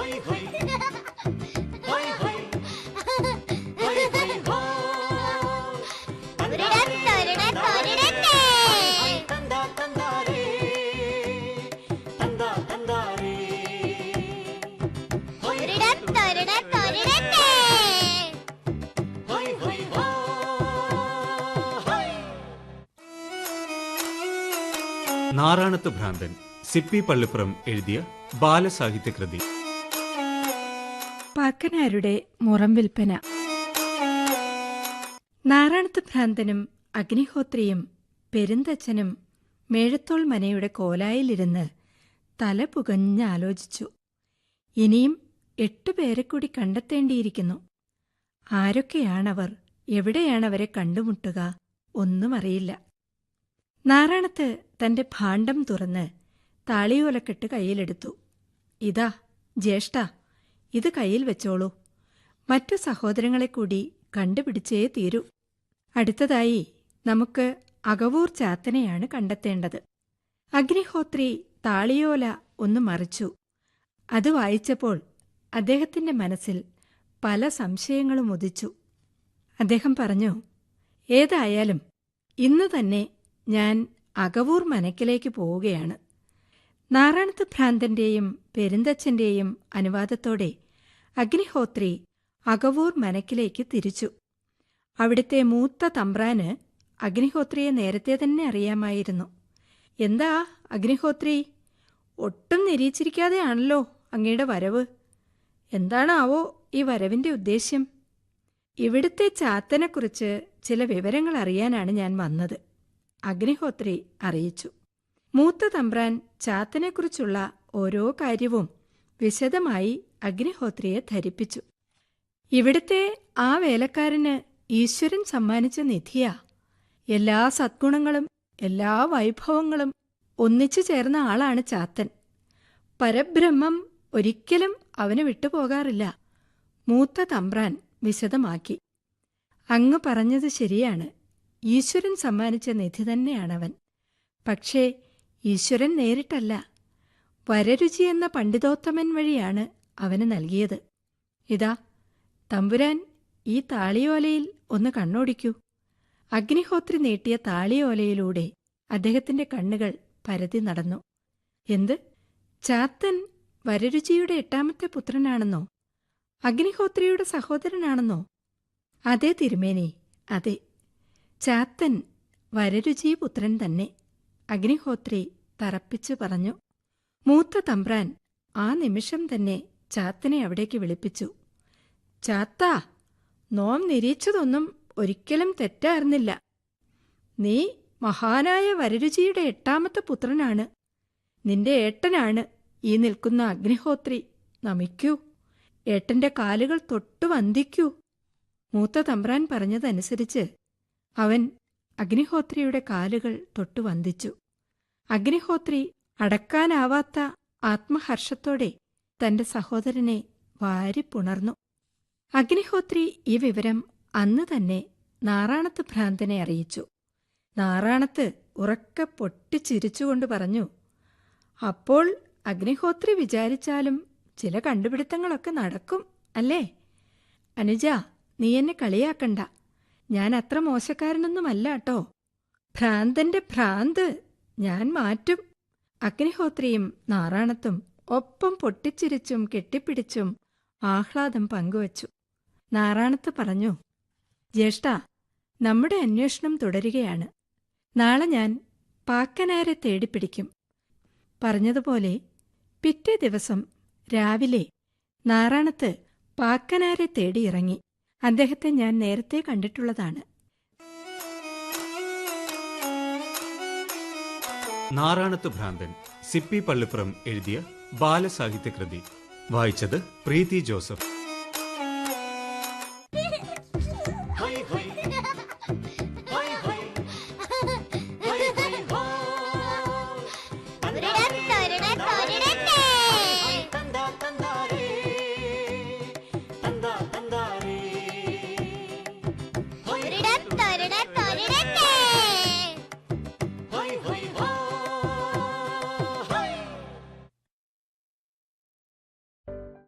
High ഹൈ ഹൈ ഹൈ ഹൈ ഹൈ. ഹോ നാറാണത്ത് ഭ്രാന്തൻ സിപ്പി പള്ളിപ്പുറം എഴുതിയ ബാലസാഹിത്യകൃതി. പാക്കനാരുടെ മുറം വിൽപ്പന. നാരായണത്ത് ഭ്രാന്തനും അഗ്നിഹോത്രിയും പെരുന്തച്ഛനും മേഴത്തോൾ മനയുടെ കോലായിലിരുന്ന് തല പുകഞ്ഞാലോചിച്ചു. ഇനിയും എട്ടുപേരെ കൂടി കണ്ടെത്തേണ്ടിയിരിക്കുന്നു. ആരൊക്കെയാണവർ? എവിടെയാണവരെ കണ്ടുമുട്ടുക? ഒന്നും അറിയില്ല നാരായണത്ത് തന്റെ ഭാണ്ഡം തുറന്ന് താളിയോലക്കെട്ട് കയ്യിലെടുത്തു. ഇതാ ജ്യേഷ്ഠ ഇത് കയ്യിൽ വെച്ചോളൂ. മറ്റു സഹോദരങ്ങളെ കൂടി കണ്ടുപിടിച്ചേ തീരൂ. അടുത്തതായി നമുക്ക് അകവൂർ ചാത്തനെയാണ് കണ്ടെത്തേണ്ടത്. അഗ്നിഹോത്രി താളിയോല ഒന്ന് മറിച്ചു. അത് വായിച്ചപ്പോൾ അദ്ദേഹത്തിന്റെ മനസ്സിൽ പല സംശയങ്ങളും ഉദിച്ചു. അദ്ദേഹം പറഞ്ഞു ഏതായാലും ഇന്ന് തന്നെ ഞാൻ അകവൂർ മനക്കിലേക്ക് പോവുകയാണ്. നാറാണത്ത് ഭ്രാന്തന്റെയും പെരുന്തച്ഛന്റെയും അനുവാദത്തോടെ അഗ്നിഹോത്രി അകവൂർ മനക്കിലേക്ക് തിരിച്ചു. അവിടുത്തെ മൂത്ത തമ്പ്രാന് അഗ്നിഹോത്രിയെ നേരത്തെ തന്നെ അറിയാമായിരുന്നു. എന്താ അഗ്നിഹോത്രി? ഒട്ടും നിരീച്ചിരിക്കാതെയാണല്ലോ അങ്ങയുടെ വരവ്. എന്താണാവോ ഈ വരവിന്റെ ഉദ്ദേശ്യം? ഇവിടുത്തെ ചാത്തനെക്കുറിച്ച് ചില വിവരങ്ങൾ അറിയാനാണ് ഞാൻ വന്നത്. അഗ്നിഹോത്രി അറിയിച്ചു. മൂത്ത തമ്പ്രാൻ ചാത്തനെക്കുറിച്ചുള്ള ഓരോ കാര്യവും വിശദമായി അഗ്നിഹോത്രിയെ ധരിപ്പിച്ചു. ഇവിടുത്തെ ആ വേലക്കാരന് ഈശ്വരൻ സമ്മാനിച്ച നിധിയാ. എല്ലാ സദ്ഗുണങ്ങളും എല്ലാ വൈഭവങ്ങളും ഒന്നിച്ചു ചേർന്ന ആളാണ് ചാത്തൻ. പരബ്രഹ്മം ഒരിക്കലും അവന് വിട്ടുപോകാറില്ല. മൂത്ത തമ്പ്രാൻ വിശദമാക്കി. അങ്ങ് പറഞ്ഞത് ശരിയാണ്. ഈശ്വരൻ സമ്മാനിച്ച നിധി തന്നെയാണവൻ. പക്ഷേ ഈശ്വരൻ നേരിട്ടല്ല. വരരുചി എന്ന പണ്ഡിതോത്തമൻ വഴിയാണ് അവന് നൽകിയത്. ഇതാ തമ്പുരാൻ ഈ താളിയോലയിൽ ഒന്ന് കണ്ണോടിക്കൂ. അഗ്നിഹോത്രി നീട്ടിയ താളിയോലയിലൂടെ അദ്ദേഹത്തിന്റെ കണ്ണുകൾ പരതി നടന്നു. എന്ത്? ചാത്തൻ വരരുചിയുടെ എട്ടാമത്തെ പുത്രനാണെന്നോ? അഗ്നിഹോത്രിയുടെ സഹോദരനാണെന്നോ? അതേ തിരുമേനി അതെ. ചാത്തൻ വരരുചി പുത്രൻ തന്നെ. അഗ്നിഹോത്രി തറപ്പിച്ചു പറഞ്ഞു. മൂത്ത തമ്പ്രാൻ ആ നിമിഷം തന്നെ ചാത്തനെ അവിടേക്ക് വിളിപ്പിച്ചു. ചാത്താ നോം നിരീച്ചതൊന്നും ഒരിക്കലും തെറ്റായിരുന്നില്ല. നീ മഹാനായ വരരുചിയുടെ എട്ടാമത്തെ പുത്രനാണ്. നിന്റെ ഏട്ടനാണ് ഈ നിൽക്കുന്ന അഗ്നിഹോത്രി. നമിക്കൂ. ഏട്ടന്റെ കാലുകൾ തൊട്ടു വന്ദിക്കൂ. മൂത്ത തമ്പ്രാൻ പറഞ്ഞതനുസരിച്ച് അവൻ അഗ്നിഹോത്രിയുടെ കാലുകൾ തൊട്ടു വന്ദിച്ചു. അഗ്നിഹോത്രി അടക്കാനാവാത്ത ആത്മഹർഷത്തോടെ തന്റെ സഹോദരനെ വാരിപ്പുണർന്നു. അഗ്നിഹോത്രി ഈ വിവരം അന്ന് തന്നെ നാറാണത്ത് ഭ്രാന്തനെ അറിയിച്ചു. നാറാണത്ത് ഉറക്കെ പൊട്ടിച്ചിരിച്ചുകൊണ്ട് പറഞ്ഞു അപ്പോൾ അഗ്നിഹോത്രി വിചാരിച്ചാലും ചില കണ്ടുപിടുത്തങ്ങളൊക്കെ നടക്കും അല്ലേ? അനുജ നീ എന്നെ കളിയാക്കണ്ട. ഞാൻ അത്ര മോശക്കാരനൊന്നുമല്ല കേട്ടോ. ഭ്രാന്തന്റെ ഭ്രാന്ത് ഞാൻ മാറ്റും. അഗ്നിഹോത്രിയും നാറാണത്തും ഒപ്പം പൊട്ടിച്ചിരിച്ചും കെട്ടിപ്പിടിച്ചും ആഹ്ലാദം പങ്കുവച്ചു. നാറാണത്ത് പറഞ്ഞു ജ്യേഷ്ഠ നമ്മുടെ അന്വേഷണം തുടരുകയാണ്. നാളെ ഞാൻ പാക്കനാരെ തേടിപ്പിടിക്കും. പറഞ്ഞതുപോലെ പിറ്റേ ദിവസം രാവിലെ നാറാണത്ത് പാക്കനാരെ തേടിയിറങ്ങി. അദ്ദേഹത്തെ ഞാൻ നേരത്തെ കണ്ടിട്ടുള്ളതാണ്. നാറാണത്ത് ഭ്രാന്തൻ സിപ്പി പള്ളിപ്പുറം എഴുതിയ ബാലസാഹിത്യകൃതി. വായിച്ചത് പ്രീതി ജോസഫ്.